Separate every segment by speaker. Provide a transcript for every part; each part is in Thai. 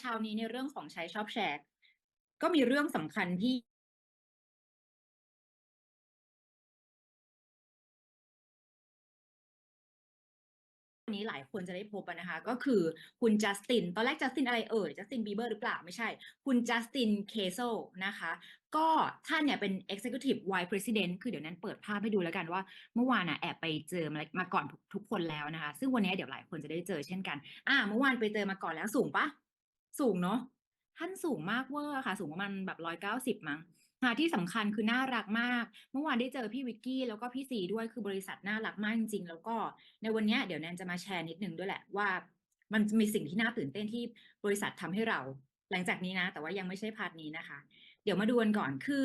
Speaker 1: เช้านี้ในเรื่องของใช้ชอบแชร์ ก็มีเรื่องสำคัญที่นี้หลายคนจะได้พบนะคะ ก็คือคุณจัสติน ตอนแรกจัสตินอะไรเอ่ยจัสตินบีเบอร์หรือเปล่าไม่ใช่ คุณจัสตินเคโซนะคะ ก็ท่านเนี่ยเป็น Executive Vice President คือเดี๋ยวนั้นเปิดภาพให้ดูแล้วกันว่าเมื่อวานน่ะแอบไปเจอมามาก่อนทุกทุกคนแล้วนะคะ ซึ่งวันนี้เดี๋ยวหลายคนจะได้เจอเช่นกัน อ่าเมื่อวานไปเจอมาก่อนแล้วสูงปะ สูงเนาะท่านสูงมากเวอร์ค่ะ สูงประมาณแบบร้อยเก้าสิบมั้งค่ะที่สำคัญคือน่ารักมาก เมื่อวานได้เจอพี่วิกกี้แล้วก็พี่ซีด้วยคือบริษัทน่ารักมากจริงๆ แล้วก็ในวันเนี้ยเดี๋ยวแนนจะมาแชร์นิดนึงด้วยแหละว่า มันมีสิ่งที่น่าตื่นเต้นที่บริษัททำให้เรา หลังจากนี้นะ แต่ว่ายังไม่ใช่พาร์ทนี้นะคะ เดี๋ยวมาดูกันก่อนคือ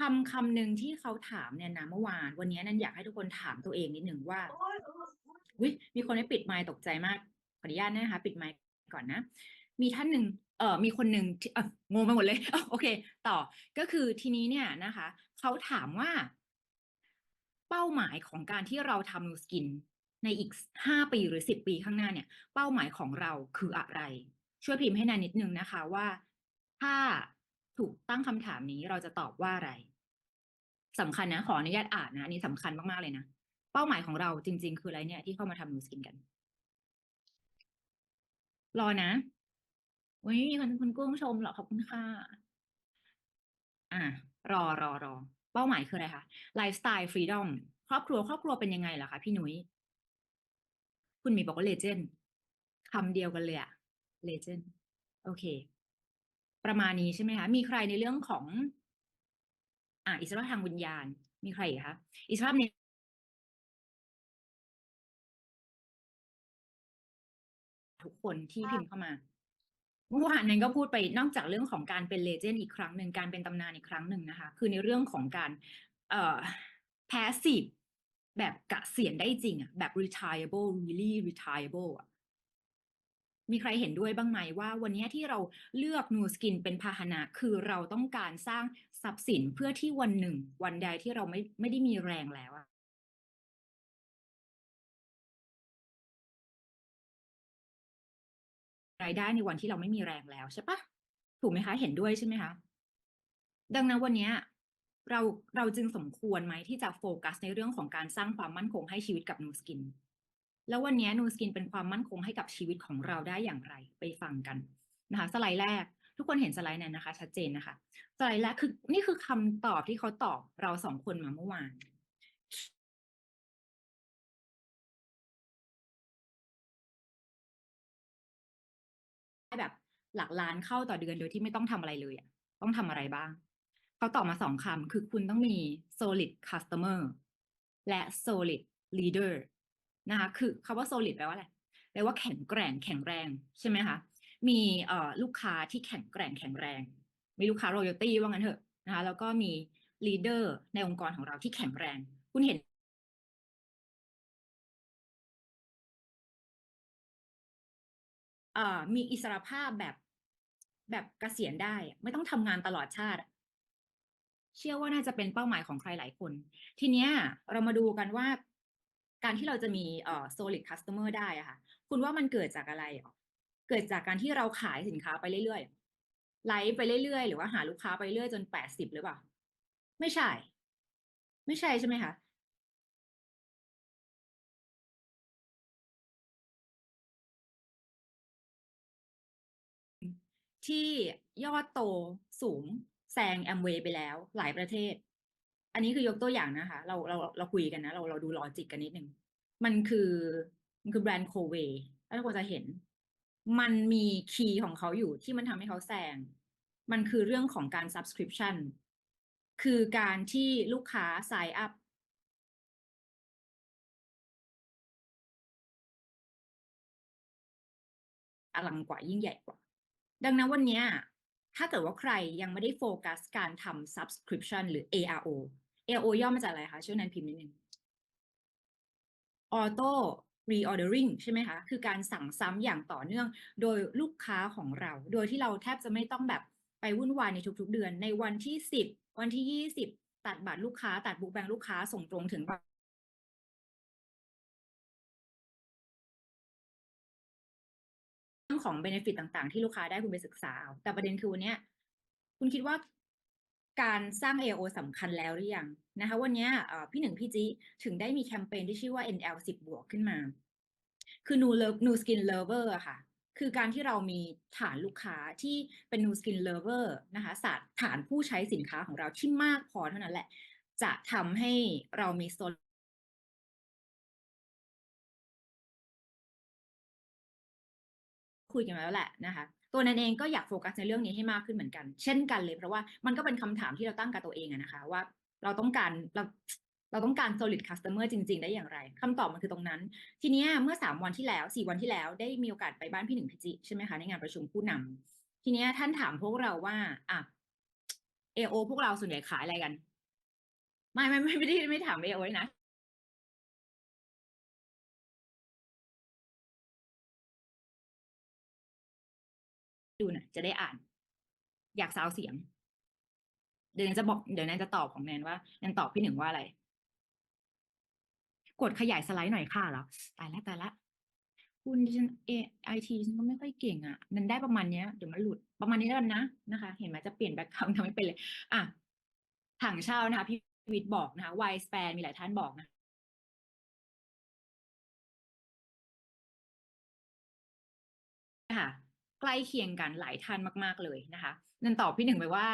Speaker 1: คำคำหนึ่งที่เขาถามเนี่ยนะเมื่อวาน วันนี้แนันอยากให้ทุกคนถามตัวเองนิดหนึ่งว่าอุ้ยมีคนไม่ปิดไมค์ตกใจมากขออนุญาตนะคะ ปิดไมค์ก่อนนะ มีท่านหนึ่งเอ่อมีคนหนึ่งที่เอองงไปหมดเลยโอเค ต่อก็คือทีนี้เนี่ยนะคะเขาถามว่า เป้าหมายของการที่เราทำนูสกิน ในอีกห้าปีหรือสิบปีข้างหน้าเนี่ย เป้าหมายของเราคืออะไร ช่วยพิมพ์ให้นานนิดนึงนะคะว่า ถ้าถูกตั้งคำถามนี้เราจะตอบว่าอะไรสำคัญนะ ขออนุญาตอ่านนะอันนี้สำคัญมาก ๆ เลยนะ เป้าหมายของเราจริง ๆ คืออะไรเนี่ยที่เข้ามาทำนูสกินกัน รอนะ วันนี้มีคนคุณกุ้งชมเหรอขอบคุณค่ะ อะ รอรอรอเป้าหมายคืออะไรคะไลฟ์สไตล์ฟรีดอมครอบครัวครอบครัวเป็นยังไงล่ะคะพี่หนุย้ยคุณหมีบอกว่าเลเจนด์คำเดียวกันเลยอะเลเจนด์โอเค ประมาณนี้ใช่ไหมคะ มีใครในเรื่องของ อ่าอิสระทางวิญญาณ มีใครอีกคะอิสระในทุกคนที่พิมพ์เข้ามา เมื่อวานนั้นก็พูดไปนอกจากเรื่องของการเป็นเลเจนด์อีกครั้งหนึ่งการเป็นตำนานอีกครั้งหนึ่งนะคะ คือในเรื่องของการเอ่อ passive แบบเกษียณได้จริงอะแบบ retireable really retireable อะมีใครเห็นด้วยบ้างไหมว่า วันนี้ที่เราเลือกนูสกินเป็นพาหนะ คือเราต้องการสร้างทรัพย์สินเพื่อที่วันหนึ่ง วันใดที่เราไม่ไม่ได้มีแรงแล้วอะ รายได้ในวันที่เราไม่มีแรงแล้วใช่ปะถูกไหมคะ เห็นด้วยใช่ไหมคะ ดังนั้นวันนี้เราเราจึงสมควรไหมที่จะโฟกัสในเรื่องของการสร้างความมั่นคงให้ชีวิตกับนูสกิน แล้ววันนี้นูสกินเป็นความมั่นคงให้กับชีวิตของเราได้อย่างไรไปฟังกันนะคะ สไลด์แรก ทุกคนเห็นสไลด์นั้นนะคะ ชัดเจนนะคะ สไลด์แรกคือนี่คือคำตอบที่เขาตอบเราสองคนมาเมื่อวาน หลักล้านเข้าต่อเดือนโดยที่ไม่ต้องทำอะไรเลยอะต้องทำอะไรบ้าง เขาตอบมาสองคำคือคุณต้องมี solid customer และ solid leader นะคะคือคำว่า solid แปลว่าอะไรแปลว่าแข็งแกร่งแข็งแรงใช่ไหมคะมีเอ่อลูกค้าที่แข็งแกร่งแข็งแรง มีลูกค้า royalty ว่างั้นเถอะนะคะแล้วก็มี leader ในองค์กรของเราที่แข็งแรง คุณเห็นเอ่อมีอิสรภาพแบบ แบบเกษียณได้ ไม่ต้องทำงานตลอดชาติ เชื่อว่าน่าจะเป็นเป้าหมายของใครหลายคน ทีเนี้ยเรามาดูกันว่า การที่เราจะมีเอ่อ solid customer ได้อะค่ะ คุณว่ามันเกิดจากอะไรเกิดจากการที่เราขายสินค้าไปเรื่อยๆไลฟ์ไปเรื่อยๆ หรือว่าหาลูกค้าไปเรื่อยจนแปดสิบหรือเปล่า ไม่ใช่ ไม่ใช่ใช่ไหมคะ ที่ยอดโตสูงแซงแอมเวย์ไปแล้ว หลายประเทศ อันนี้คือยกตัวอย่างนะคะ เราเราเราคุยกันนะ เราเราดูลอจิกกันนิดนึงมันคือมันคือแบรนด์โคเวถ้าทุกคนจะเห็น มันมีคีย์ของเขาอยู่ที่มันทำให้เขาแซง มันคือเรื่องของการ subscription คือการที่ลูกค้า sign up อลังกว่ายิ่งใหญ่กว่า ดังนั้นวันนี้ถ้าเกิดว่าใครยังไม่ได้โฟกัสการทำ subscription หรือ ARO ARO ย่อมาจากอะไรคะ ช่วยนันพิมพ์นิดนึง auto reordering ใช่ไหมคะ คือการสั่งซ้ำอย่างต่อเนื่อง โดยลูกค้าของเรา โดยที่เราแทบจะไม่ต้องแบบไปวุ่นวายในทุกๆเดือน ในวันที่สิบวันที่ยี่สิบตัดบัตรลูกค้า ตัดบุ๊กแบงลูกค้าส่งตรงถึง ของ benefit ต่างๆ ที่ลูกค้าได้คุณไปศึกษา แต่ประเด็นคือวันนี้คุณคิดว่าการสร้าง AO สำคัญแล้วหรือยังนะคะ วันนี้พี่หนึ่งพี่จีถึงได้มีแคมเปญที่ชื่อว่า NL 10บวกขึ้นมา คือ New Love New Skin Lover ค่ะ คือการที่เรามีฐานลูกค้าที่เป็น New Skin Lover นะคะสาฐานผู้ใช้สินค้าของเราที่มากพอเท่านั้นแหละ จะทำให้เรามีโซ คุยกันมาแล้วแหละนะคะตัวนั้นเองก็อยากโฟกัสในเรื่องนี้ให้มากขึ้นเหมือนกัน เช่นกันเลยเพราะว่ามันก็เป็นคำถามที่เราตั้งกับตัวเองอะนะคะว่าเราต้องการเราเราต้องการ solid customer จริง ๆ ได้อย่างไรคำตอบมันคือตรงนั้น ทีนี้เมื่อสามวันที่แล้วสี่วันที่แล้วได้มีโอกาสไปบ้านพี่หนึ่งพิจิใช่ไหมคะในงานประชุมผู้นำทีนี้ท่านถามพวกเราว่าอะ AO พวกเราส่วนใหญ่ขายอะไรกัน ไม่ไม่ไม่ไม่ได้ไม่ถาม AO เลยนะ ดูหน่อยจะได้อ่าน อยากซาวเสียง เดี๋ยวแนนจะบอกเดี๋ยวแนนจะตอบของแนนว่าแนนตอบพี่หนึ่งว่าอะไร กดขยายสไลด์หน่อยค่ะแล้วตายแล้วตายละคุณดิฉันเอไอทีฉันก็ไม่ค่อยเก่งอะนันได้ประมาณเนี้ยเดี๋ยวมันหลุดประมาณนี้แล้วกันนะนะคะ เห็นไหมจะเปลี่ยนแบ็คกราวด์ทำไม่เป็นเลย อะถังเช่านะคะ พี่วิทย์บอกนะคะไวสเปนมีหลายท่านบอกนะค่ะ ใกล้เคียงกันหลายท่านมาก ๆเลยนะคะนันตอบพี่หนึ่งไปว่า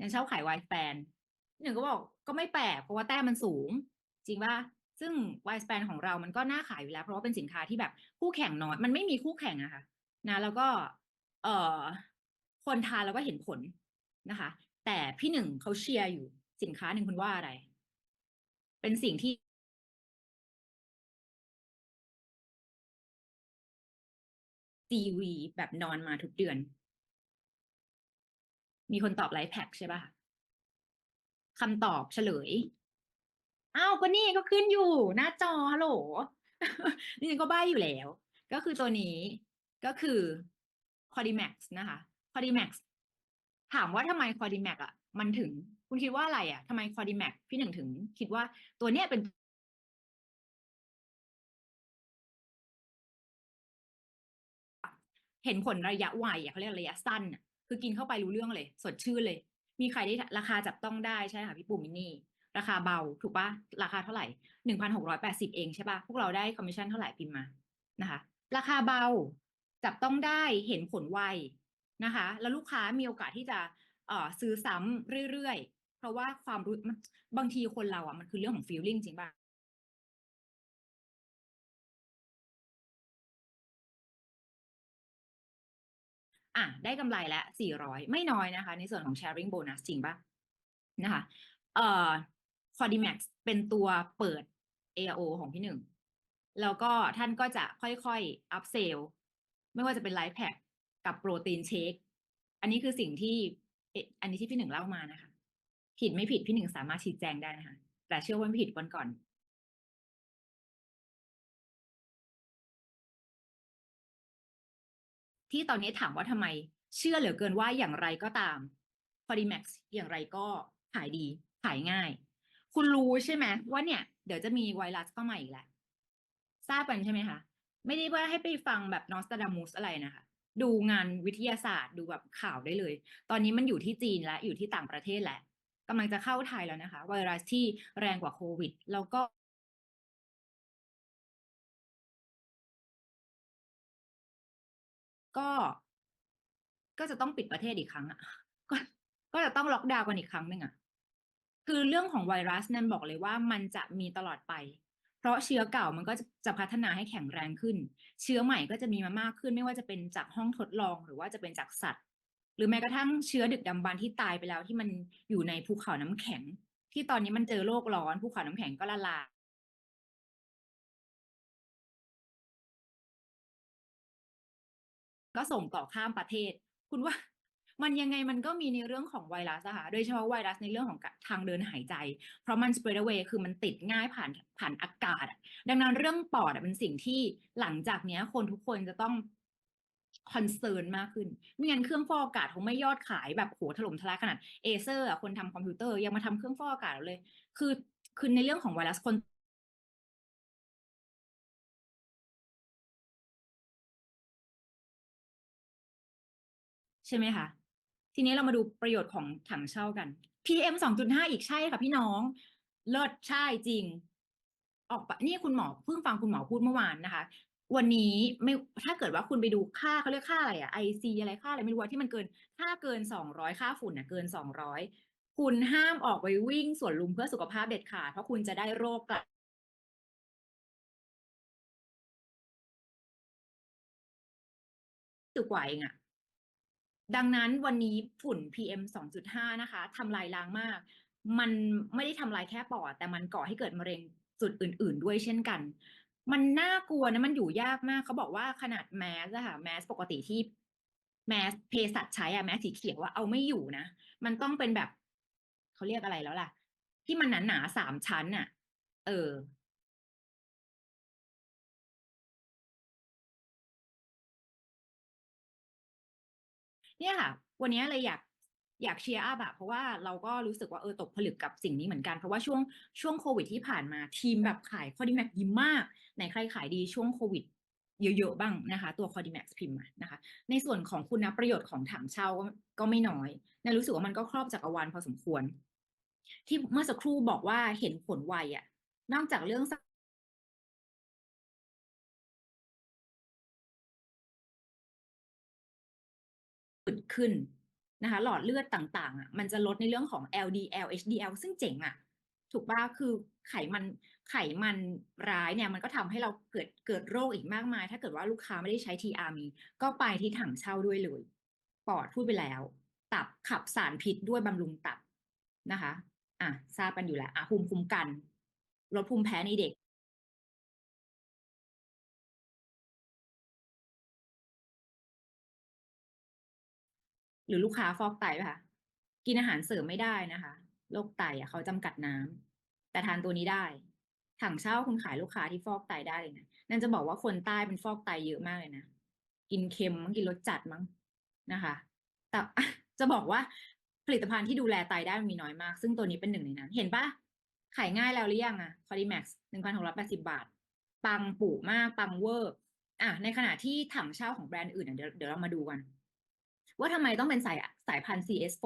Speaker 1: นันชอบขายวายสแปนพี่หนึ่งก็บอกก็ไม่แปลกเพราะว่าแต้มมันสูง จริงป่ะซึ่งวายสแปนของเรามันก็น่าขายอยู่แล้ว เพราะว่าเป็นสินค้าที่แบบคู่แข่งน้อย มันไม่มีคู่แข่งอะค่ะนะแล้วก็เอ่อคนทานแล้วก็เห็นผลนะคะ แต่พี่หนึ่งเขาเชียร์อยู่สินค้าหนึ่งคุณว่าอะไร เป็นสิ่งที่ CV แบบนอนมาทุกเดือน มีคนตอบไลฟ์แพ็กใช่ป่ะคำตอบเฉลยอ้าวก็นี่ก็ขึ้นอยู่หน้าจอฮัลโหลนี่ก็ใบ้อยู่แล้ว ก็คือตัวนี้ก็คือ Codimax นะคะ Codimax ถามว่าทำไม Codimax อะ มันถึง คุณคิดว่าอะไรอะทำไม Codimax พี่หนึ่งถึง คิดว่าตัวเนี้ยเป็น เห็นผลระยะไวอะเขาเรียกระยะสั้นอะคือกินเข้าไปรู้เรื่องเลย สดชื่นเลย มีใครได้ราคาจับต้องได้ใช่ค่ะพี่ปูมินนี่ ราคาเบาถูกปะราคาเท่าไหร่หนึ่งพันหกร้อยแปดสิบเองใช่ปะพวกเราได้คอมมิชชั่นเท่าไหร่พิมพ์มานะคะ ราคาเบาจับต้องได้เห็นผลไวนะคะ แล้วลูกค้ามีโอกาสที่จะเอ่อซื้อซ้ำเรื่อยๆ เพราะว่าความรู้บางทีคนเราอะมันคือเรื่องของ feeling จริงปะ อะได้กำไรแล้ว400ไม่น้อยนะคะ ในส่วนของ sharing bonus จริงปะนะคะเอ่อ Codimax เป็นตัวเปิด AO ของพี่หนึ่ง แล้วก็ท่านก็จะค่อยๆ up sell ไม่ว่าจะเป็นไลฟ์แพ็กกับโปรตีนเชค อันนี้คือสิ่งที่อันนี้ที่พี่หนึ่งเล่ามานะคะ ผิดไม่ผิดพี่หนึ่งสามารถชี้แจงได้นะคะ แต่เชื่อว่าไม่ผิดวันก่อน ที่ตอนนี้ถามว่าทำไม เชื่อเหลือเกินว่าอย่างไรก็ตาม Podimax อย่างไรก็ขายดีขายง่าย คุณรู้ใช่ไหมว่าเนี่ย เดี๋ยวจะมีไวรัสเข้ามาอีกแล้วทราบกันใช่ไหมคะไม่ได้ว่าให้ไปฟังแบบนอสตาดามุสอะไรนะคะ ดูงานวิทยาศาสตร์ดูแบบข่าวได้เลย ตอนนี้มันอยู่ที่จีนและอยู่ที่ต่างประเทศแหละกำลังจะเข้าไทยแล้วนะคะ ไวรัสที่แรงกว่าโควิด แล้วก็ ก็ ก็จะต้องปิดประเทศอีกครั้งอะก็ก็จะต้องล็อกดาวน์กันอีกครั้งหนึ่งอะคือเรื่องของไวรัสนั่นบอกเลยว่ามันจะมีตลอดไป เพราะเชื้อเก่ามันก็จะพัฒนาให้แข็งแรงขึ้น เชื้อใหม่ก็จะมีมามากขึ้น ไม่ว่าจะเป็นจากห้องทดลองหรือว่าจะเป็นจากสัตว์ หรือแม้กระทั่งเชื้อดึกดำบรรที่ตายไปแล้วที่มันอยู่ในภูเขาน้ำแข็ง ที่ตอนนี้มันเจอโลกร้อนภูเขาน้ำแข็งก็ละลาย ก็ส่งต่อข้ามประเทศ คุณว่ามันยังไงมันก็มีในเรื่องของไวรัสอะค่ะ โดยเฉพาะไวรัสในเรื่องของทางเดินหายใจ เพราะมัน spread away คือมันติดง่ายผ่านผ่านอากาศ ดังนั้นเรื่องปอดอะเป็นสิ่งที่หลังจากเนี้ย คนทุกคนจะต้องคอนเซิร์นมากขึ้นไม่งั้นเครื่องฟอกอากาศคงไม่ยอดขายแบบโหถล่มทลายขนาดเอเซอร์อะคนทำคอมพิวเตอร์ยังมาทำเครื่องฟอกอากาศเลย คือคือในเรื่องของไวรัสคน ใช่ไหมคะทีนี้เรามาดูประโยชน์ของถังเช่ากัน PM 2.5 อีกใช่ค่ะพี่น้อง เลิศใช่จริง ออกไปนี่คุณหมอเพิ่งฟังคุณหมอพูดเมื่อวานนะคะ วันนี้ไม่ถ้าเกิดว่าคุณไปดูค่าเขาเรียกค่าอะไรอะ IC อะไรค่าอะไรไม่รู้ว่าที่มันเกินค่าเกิน 200 ค่าฝุ่นนะเกิน 200 คุณห้ามออกไปวิ่งสวนลุมเพื่อสุขภาพเด็ดขาดเพราะคุณจะได้โรคกลับสึกกว่าเองอะ ดังนั้นวันนี้ฝุ่น PM 2.5 นะคะทำลายล้างมาก มันไม่ได้ทำลายแค่ปอด แต่มันก่อให้เกิดมะเร็งจุดอื่น ๆ ด้วยเช่นกัน มันน่ากลัวนะมันอยู่ยากมากเขาบอกว่าขนาดแมสอะค่ะแมสปกติที่แมสเภสัชใช้อะแมสสีเขียวอะเอาไม่อยู่นะ มันต้องเป็นแบบเขาเรียกอะไรแล้วล่ะ ที่มันหนาๆ3ชั้นน่ะเออ เนี่ยค่ะ วันนี้เลยอยากอยากเชียร์อัปอะเพราะว่าเราก็รู้สึกว่าเออตกผลึกกับสิ่งนี้เหมือนกัน เพราะว่าช่วงช่วงโควิดที่ผ่านมาทีมแบบขาย Codimax ดีมากไหนใครขายดีช่วงโควิดเยอะๆบ้างนะคะ ตัว Codimax พิมพ์มานะคะ ในส่วนของคุณนะประโยชน์ของถังเช่าก็ก็ไม่น้อยนะรู้สึกว่ามันก็ครอบจักรวาลพอสมควร ที่เมื่อสักครู่บอกว่าเห็นผลไวอะนอกจากเรื่อง ดขึ้นนะคะหลอดเลือดต่างๆอะมันจะลดในเรื่องของ LDL HDL ซึ่งเจ๋งอะถูกป่า?คือไขมันไขมันร้ายเนี่ยมันก็ทำให้เราเกิดเกิดโรคอีกมากมาย ถ้าเกิดว่าลูกค้าไม่ได้ใช้ TR มีก็ไปที่ถังเช่าด้วยเลย ปอดพูดไปแล้ว ตับขับสารพิษด้วยบำรุงตับนะคะ อะทราบกันอยู่แล้วอะภูมิคุ้มกันลดภูมิแพ้ในเด็ก หรือลูกค้าฟอกไตเปล่าคะกินอาหารเสริมไม่ได้นะคะโรคไตอะเขาจำกัดน้ำแต่ทานตัวนี้ได้ ถังเช่าคุณขายลูกค้าที่ฟอกไตได้เลยนะนั่นจะบอกว่าคนใต้เป็นฟอกไตเยอะมากเลยนะกินเค็มมั้งกินรสจัดมั้งนะคะ แต่จะบอกว่าผลิตภัณฑ์ที่ดูแลไตได้มันมีน้อยมาก ซึ่งตัวนี้เป็นหนึ่งในนั้น เห็นปล่าขายง่ายแล้วหรือยังอะ Codimax 1,680บาท ปังปุมาก ปังเวอร์ อะ ในขณะที่ถังเช่าของแบรนด์อื่นเดี๋ยวเดี๋ยวเรามาดูกัน ว่าทำไมต้องเป็นสายสายพันธุ์ CS4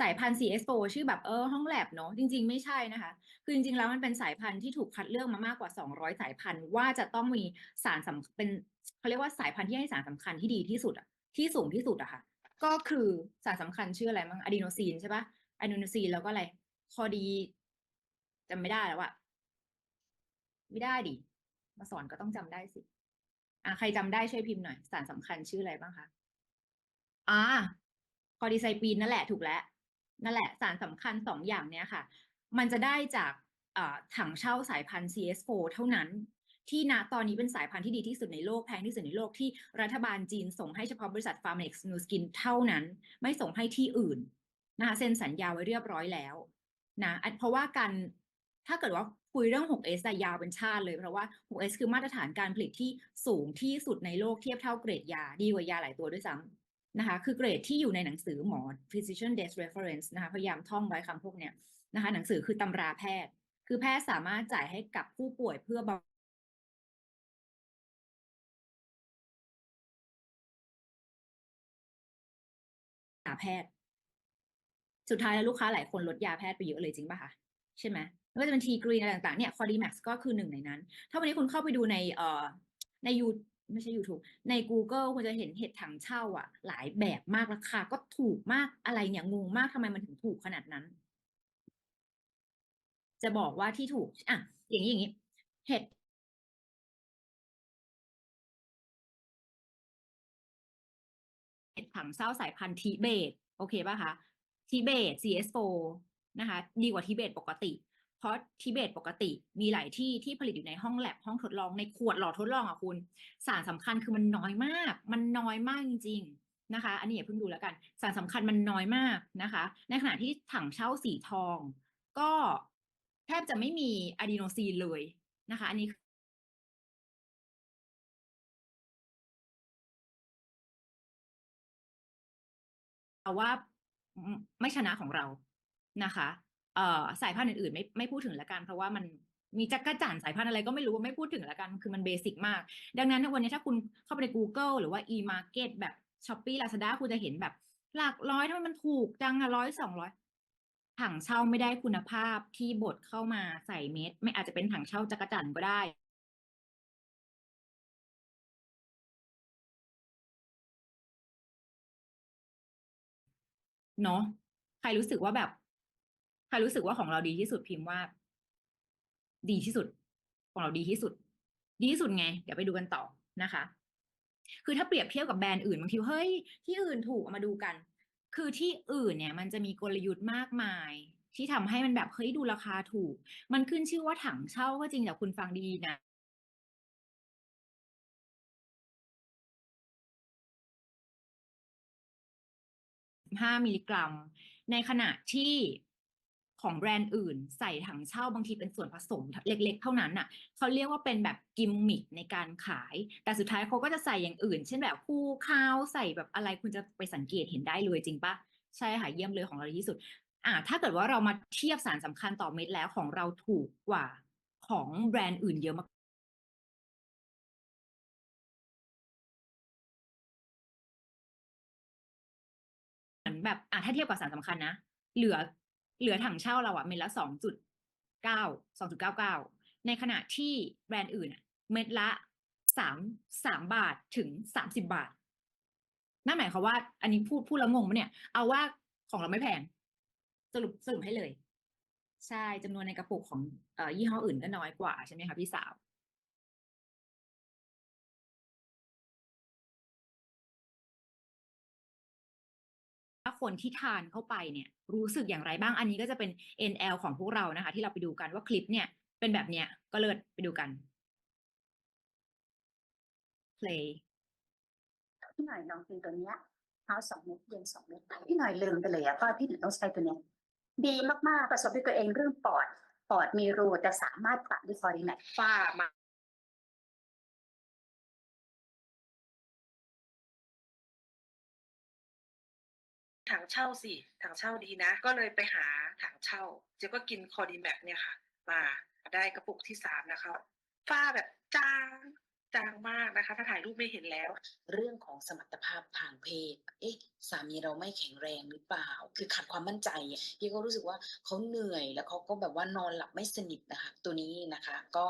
Speaker 1: สายพันธุ์ CS4 ชื่อแบบเออห้องแลบเนาะจริง ๆ ไม่ใช่นะคะ คือจริง ๆ แล้วมันเป็นสายพันธุ์ที่ถูกคัดเลือกมามากกว่า 200 สายพันธุ์ว่าจะต้องมีสารสำเป็นเขาเรียกว่าสายพันธุ์ที่ให้สารสำคัญที่ดีที่สุดอะที่สูงที่สุดอะค่ะ ก็คือสารสำคัญชื่ออะไรมั่ง Adenosine ใช่ปล่า Adenosine แล้วก็อะไร Codi จำไม่ได้แล้วอะไม่ได้ดิมาสอนก็ต้องจำได้สิอะใครจำได้ช่วยพิมพ์หน่อย สารสำคัญชื่ออะไรบ้างคะ? อา Codicilpine นั่นแหละถูกแล้วนั่นแหละสารสำคัญ2องอย่างเนี้ยค่ะ มันจะได้จากถังเช่าสายพันธุ์ CS4 เท่านั้น ที่ณตอนนี้เป็นสายพันธุ์ที่ดีที่สุดในโลกแพงที่สุดในโลกที่รัฐบาลจีนส่งให้เฉพาะบริษัท Pharmanex Nu Skin เท่านั้น ไม่ส่งให้ที่อื่นนะคะเซ็นสัญญาไว้เรียบร้อยแล้วนะเพราะว่าการถ้าเกิดว่าคุยเรื่อง 6S อะยาวเป็นชาติเลย เพราะว่า 6S คือมาตรฐานการผลิตที่สูงที่สุดในโลกเทียบเท่าเกรดยาดีกว่ายาหลายตัวด้วยซ้ำ นะคะคือเกรดที่อยู่ในหนังสือหมอ Physician Desk Reference นะคะพยายามท่องไว้คำพวกเนี้ยนะคะหนังสือคือตำราแพทย์ คือแพทย์สามารถจ่ายให้กับผู้ป่วยเพื่อบำหาแพทย์ สุดท้ายแล้วลูกค้าหลายคนลดยาแพทย์ไปเยอะเลยจริงเปล่าคะใช่ไหมไม่ว่าจะเป็น T-Green อะไรต่างๆเนี่ย Codimax ก็คือหนึ่งในนั้น ถ้าวันนี้คุณเข้าไปดูในเอ่อในยู ไม่ใช่ยูทูบในกูเกิลคุณจะเห็นเห็ดถังเช่าอะหลายแบบมากราคาก็ถูกมากอะไรเนี่ยงงมากทำไมมันถึงถูกขนาดนั้น จะบอกว่าที่ถูกอะอย่างนี้อย่างนี้เห็ดเห็ดถังเช่าสายพันธุ์ทิเบต โอเคเปล่าคะทิเบต CS4 นะคะ ดีกว่าทิเบตปกติ เพราะทิเบตปกติมีหลายที่ที่ผลิตอยู่ในห้องแลบห้องทดลองในขวดหลอดทดลองอะคุณ สารสำคัญคือมันน้อยมาก มันน้อยมากจริง ๆนะคะ อันนี้อย่าเพิ่งดูแล้วกัน สารสำคัญมันน้อยมากนะคะ ในขณะที่ถังเช่าสีทอง ก็แทบจะไม่มี Adenosine เลยนะคะ อันนี้ว่าไม่ชนะของเรานะคะ สายพันธุ์อื่นๆไม่ไม่พูดถึงล้วกัน เพราะว่ามันมีจักรจั่นสายพันธุ์อะไรก็ไม่รู้ไม่พูดถึงล้วกันคือมันเบสิกมาก ดังนั้นวันนี้ถ้าคุณเข้าไปในกูเกิลหรือว่า e-Market แบบช้อปปี้ลาซาด้าคุณจะเห็นแบบหลักร้อยทำไมมันถูกจังอะร้อยสองร้อยถังเช่าไม่ได้คุณภาพที่บดเข้ามาใส่เม็ด ไม่อาจจะเป็นถังเช่าจักรจั่นก็ได้เนาะใครรู้สึกว่าแบบ ครรู้สึกว่าของเราดีที่สุดพิมพ์ว่า ดีที่สุด ของเราดีที่สุด ดีที่สุดไง เดี๋ยวไปดูกันต่อนะคะ คือถ้าเปรียบเทียบกับแบรนด์อื่นบางทีเฮ้ยที่อื่นถูกเอามาดูกัน คือที่อื่นเนี่ย มันจะมีกลยุทธ์มากมาย ที่ทำให้มันแบบเฮ้ยดูราคาถูก มันขึ้นชื่อว่าถังเช่าก็จริงแต่คุณฟังดีนะ5มิลลิกรัม ในขณะที่ ของแบรนด์อื่น ใส่ถังเช่าบางทีเป็นส่วนผสมเล็ก ๆ เท่านั้นน่ะเขาเรียกว่าเป็นแบบกิมมิคในการขาย แต่สุดท้ายเขาก็จะใส่อย่างอื่น เช่นแบบคู่ข้าวใส่แบบอะไรคุณจะไปสังเกตเห็นได้เลยจริงปะใช่ค่ะเยี่ยมเลยของเราที่สุดอ่าถ้าเกิดว่าเรามาเทียบสารสำคัญต่อเม็ดแล้วของเราถูกกว่าของแบรนด์อื่นเยอะมากเหมือนแบบอะถ้าเทียบกับสารสำคัญนะ เหลือ เหลือถังเช่าเราอะเม็ดละสองจุดเก้าสองจุดเก้าเก้าในขณะที่แบรนด์อื่นอะเม็ดละสามสามบาทถึงสามสิบบาท นั่นหมายความว่า อันนี้พูดพูดแล้วงงปะเนี่ย เอาว่าของเราไม่แพง สรุปสรุปให้เลย ใช่จำนวนในกระปุกของเอ่อยี่ห้ออื่นก็น้อยกว่าใช่ไหมคะพี่สาว คนที่ทานเข้าไปเนี่ยรู้สึกอย่างไรบ้างอันนี้ก็จะเป็น NL ของพวกเรานะคะ ที่เราไปดูกันว่าคลิปเนี่ย เป็นแบบเนี้ยก็เลิศไปดูกัน play
Speaker 2: พี่หน่อยลองกินตัวเนี้ยเช้าสองเม็ดเย็นสองเม็ดพี่หน่อยลืมไปเลยอะว่าพี่หน่อยต้องใช้ตัวเนี้ยดีมากๆประสบด้วยตัวเองเรื่องปอดปอดมีรูแต่สามารถตัดด้วยฟอร์ดิแมท
Speaker 3: ฝ้ามา ถังเช่าสิถังเช่าดีนะ ก็เลยไปหาถังเช่า เจ๊ก็กินคอดีแมกเนี่ยค่ะ มาได้กระปุกที่สามนะคะฝ้าแบบจางจางมากนะคะ ถ้าถ่ายรูปไม่เห็นแล้ว
Speaker 4: เรื่องของสมรรถภาพทางเพศ เอ๊ะ สามีเราไม่แข็งแรงหรือเปล่า คือขาดความมั่นใจพี่ก็รู้สึกว่าเขาเหนื่อยแล้วเขาก็แบบว่านอนหลับไม่สนิทนะคะ ตัวนี้นะคะ ก็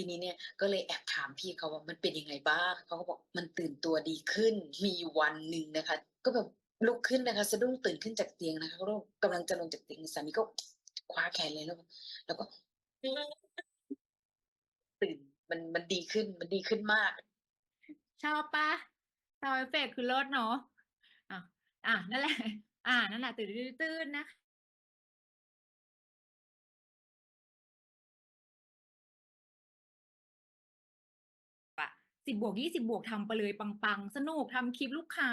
Speaker 4: ทีนี้เนี่ยก็เลยแอบถามพี่เขาว่ามันเป็นยังไงบ้างเขาก็บอกมันตื่นตัวดีขึ้น มีวันหนึ่งนะคะ ก็แบบลุกขึ้นนะคะสะดุ้งตื่นขึ้นจากเตียงนะคะก็กำลังจะลงจากเตียงสามีก็คว้าแขนเลยแล้ว แล้วก็ ตื่นมันมันดีขึ้นมันดีขึ้นมาก
Speaker 1: ชอบปะซาวเอฟเฟกคือเลิศเนาะอะอะนั่นแหละ อ่านั่นแหละตื่นตื่นนะคะ สิบบวกยี่สิบบวกทำไปเลยปังๆ สนุกทำคลิปลูกค้า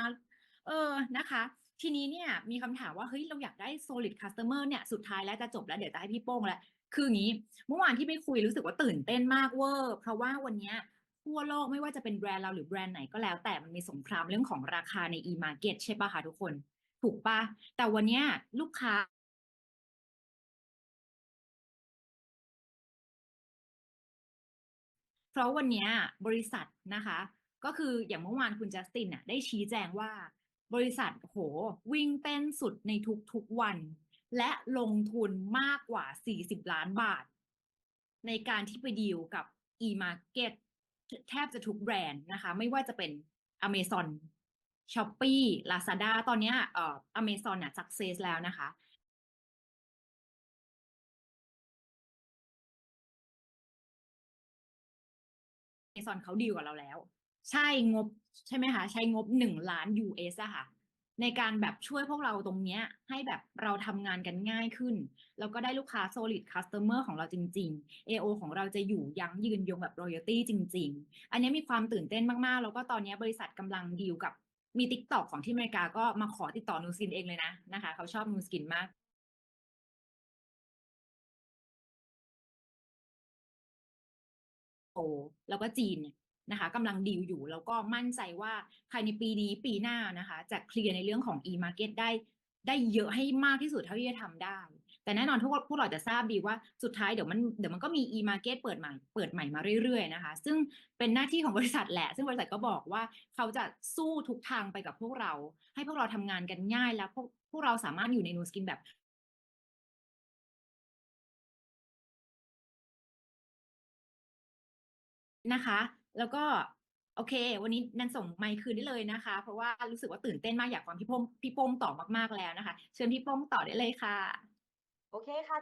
Speaker 1: เออนะคะ ทีนี้เนี่ยมีคำถามว่าเฮ้ยเราอยากได้ solid customer เนี่ยสุดท้ายแล้วจะจบแล้วเดี๋ยวจะให้พี่โป้งแล้วคืออย่างนี้เมื่อวานที่ไปคุยรู้สึกว่าตื่นเต้นมากเวอร์ เพราะว่าวันนี้ทั่วโลกไม่ว่าจะเป็นแบรนด์เราหรือแบรนด์ไหนก็แล้ว แต่มันมีสงครามเรื่องของราคาใน e-market ใช่ปะคะทุกคน ถูกปะแต่วันนี้ลูกค้า ราะวันนี้บริษัทนะคะ ก็คืออย่างเมื่อวานคุณจัสตินน่ะได้ชี้แจงว่า บริษัทโหวิ่งเต้นสุดในทุกๆวัน และลงทุนมากกว่า 40 ล้านบาท ในการที่ไปดีลกับ e-market แทบจะทุกแบรนด์นะคะ ไม่ว่าจะเป็น Amazon Shopee Lazada ตอนนี้ยเอ่อ Amazon น่ะ success แล้วนะคะ Amazon เขาดีลกับเราแล้ว ใช่งบใช่ไหมคะใช้งบหนึ่งล้าน US อะค่ะ ในการแบบช่วยพวกเราตรงเนี้ย ให้แบบเราทำงานกันง่ายขึ้น แล้วก็ได้ลูกค้า solid customer ของเราจริง ๆ AO ของเราจะอยู่ยั้งยืนยงแบบ royalty จริง ๆ อันนี้มีความตื่นเต้นมากๆ แล้วก็ตอนนี้บริษัทกำลังดีลกับมี TikTok ของที่อเมริกาก็มาขอติดต่อนูสกินเองเลยนะนะคะ เขาชอบนูสกินมาก โอแล้วก็จีนเนี่ยนะคะกำลังดีลอยู่แล้วก็มั่นใจว่าภายในปีนี้ปีหน้านะคะจะเคลียร์ในเรื่องของ e-market ได้ได้เยอะให้มากที่สุดเท่าที่จะทำได้ แต่แน่นอนทุกคนพวกเราจะทราบดีว่าสุดท้ายเดี๋ยวมันเดี๋ยวมันก็มี e-market เปิดใหม่เปิดใหม่มาเรื่อยๆนะคะ ซึ่งเป็นหน้าที่ของบริษัทแหละ ซึ่งบริษัทก็บอกว่าเขาจะสู้ทุกทางไปกับพวกเรา ให้พวกเราทำงานกันง่ายแล้วพวกพวกเราสามารถอยู่ในนูสกินแบบ นะคะ แล้วก็โอเค วันนี้นันส่งไมค์คืนได้เลยนะคะ เพราะว่ารู้สึกว่าตื่นเต้นมากอยากฟังพี่โป้งพี่โป้งต่อมากๆแล้วนะคะ เชิญพี่โป้งต่อได้เลยค่ะ
Speaker 5: โอเคค่ะ